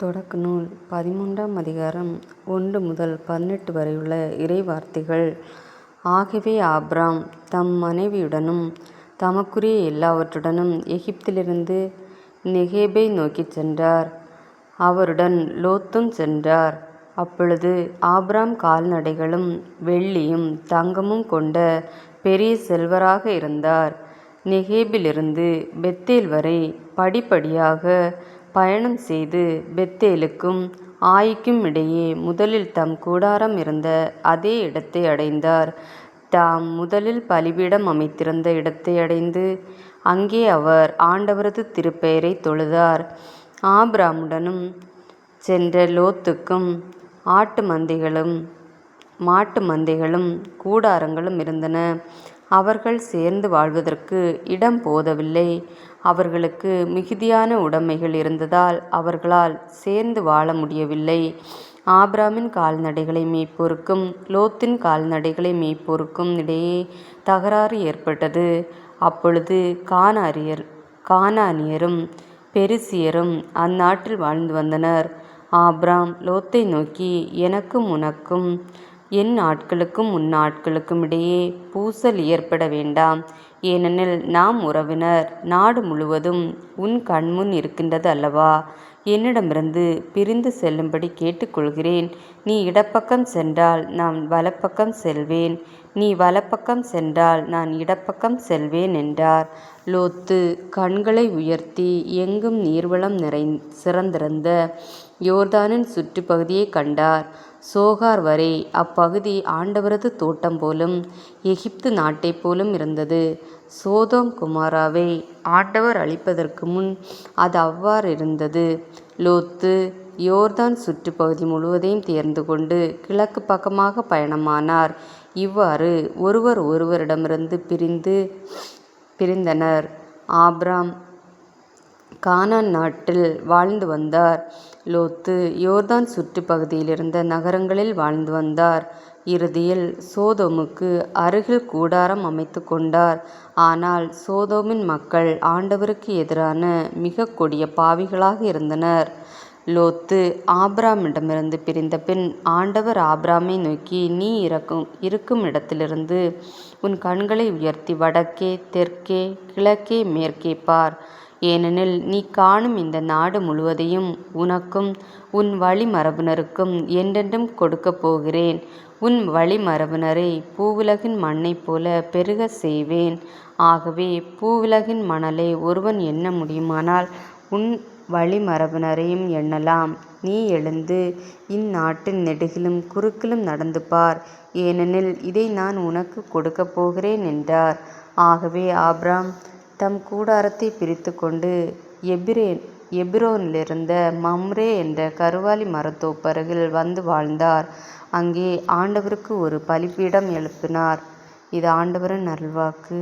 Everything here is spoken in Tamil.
தொடக்க நூல் பதிமூன்றாம் அதிகாரம் ஒன்று முதல் பதினெட்டு வரையுள்ள இறைவார்த்தைகள் ஆகவே ஆப்ராம் தம் மனைவியுடனும் தமக்குரிய எல்லாவற்றுடனும் எகிப்திலிருந்து நெகேபை நோக்கிச் சென்றார். அவருடன் லோத்தும் சென்றார். அப்பொழுது ஆப்ராம் கால்நடைகளும் வெள்ளியும் தங்கமும் கொண்ட பெரிய செல்வராக இருந்தார். நெகேபிலிருந்து பெத்தேல் வரை படிப்படியாக பயணம் செய்து பெத்தேலுக்கும் ஆயிக்கும் இடையே முதலில் தம் கூடாரம் இருந்த அதே இடத்தை அடைந்தார். தாம் முதலில் பலிபீடம் அமைத்திருந்த இடத்தை அடைந்து அங்கே அவர் ஆண்டவரது திருப்பெயரைத் தொழுதார். ஆபிராமுடனும் சென்ற லோத்துக்கும் ஆட்டு மந்தைகளும் மாட்டு மந்தைகளும் கூடாரங்களும் இருந்தன. அவர்கள் சேர்ந்து வாழ்வதற்கு இடம் போதவில்லை. அவர்களுக்கு மிகுதியான உடைமைகள் இருந்ததால் அவர்களால் சேர்ந்து வாழ முடியவில்லை. ஆப்ராமின் கால்நடைகளை மேய்ப்போருக்கும் லோத்தின் கால்நடைகளை மேய்ப்போருக்கும் இடையே தகராறு ஏற்பட்டது. அப்பொழுது கானாரியர் கானானியரும் பெருசியரும் அந்நாட்டில் வாழ்ந்து வந்தனர். ஆப்ராம் லோத்தை நோக்கி எனக்கும் உனக்கும் என் ஆட்களுக்கும் உன் ஆட்களுக்கும் இடையே பூசல் ஏற்பட வேண்டாம். ஏனெனில் நாம் உறவினர். நாடு முழுவதும் உன் கண்முன் இருக்கின்றது அல்லவா? என்னிடமிருந்து பிரிந்து செல்லும்படி கேட்டுக்கொள்கிறேன் நீ இடப்பக்கம் சென்றால் நான் வலப்பக்கம் செல்வேன் நீ வலப்பக்கம் சென்றால் நான் இடப்பக்கம் செல்வேன் என்றார். லோத்து கண்களை உயர்த்தி எங்கும் நீர்வளம் சிறந்திருந்த யோர்தானின் சுற்றுப்பகுதியை கண்டார். சோகார் வரை அப்பகுதி ஆண்டவரது தோட்டம் போலும் எகிப்து நாட்டைப் போலும் இருந்தது. சோதோம் குமாராவை ஆண்டவர் அழிப்பதற்கு முன் அது அவ்வாறிருந்தது. லோத்து யோர்தான் சுற்றுப்பகுதி முழுவதையும் தேர்ந்து கொண்டு கிழக்கு பக்கமாக பயணமானார். இவ்வாறு ஒருவர் ஒருவரிடமிருந்து பிரிந்து பிரிந்தனர். ஆப்ராம் கானான் நாட்டில் வாழ்ந்து வந்தார். லோத்து யோர்தான் சுற்றுப் பகுதியிலிருந்த நகரங்களில் வாழ்ந்து வந்தார். இறுதியில் சோதோமுக்கு அருகில் கூடாரம் அமைத்து கொண்டார். ஆனால் சோதோமின் மக்கள் ஆண்டவருக்கு எதிரான மிக கொடிய பாவிகளாக இருந்தனர். லோத்து ஆபிராமிடமிருந்து பிரிந்தபின் ஆண்டவர் ஆப்ராமை நோக்கி நீ இருக்கும் இடத்திலிருந்து உன் கண்களை உயர்த்தி வடக்கே தெற்கே கிழக்கே மேற்கே பார். ஏனெனில் நீ காணும் இந்த நாடு முழுவதையும் உனக்கும் உன் வழிமரபினருக்கும் என்றென்றும் கொடுக்கப் போகிறேன். உன் வழிமரபினரை பூவுலகின் மண்ணைப் போல பெருகச் செய்வேன். ஆகவே பூவுலகின் மணலை ஒருவன் எண்ண முடியுமானால் உன் வழிமரபினரையும் எண்ணலாம். நீ எழுந்து இந்நாட்டின் நெடுகிலும் குறுக்கிலும் நடந்து பார். ஏனெனில் இதை நான் உனக்கு கொடுக்கப் போகிறேன் என்றார். ஆகவே ஆபிராம் தம் கூடாரத்தைப் பிரித்து கொண்டு எபிரோனிலிருந்த மம்ரே என்ற கருவாலி மரத்தோப்பருகில் வந்து வாழ்ந்தார். அங்கே ஆண்டவருக்கு ஒரு பலிபீடம் எழுப்பினார். இது ஆண்டவரின் நல்வாக்கு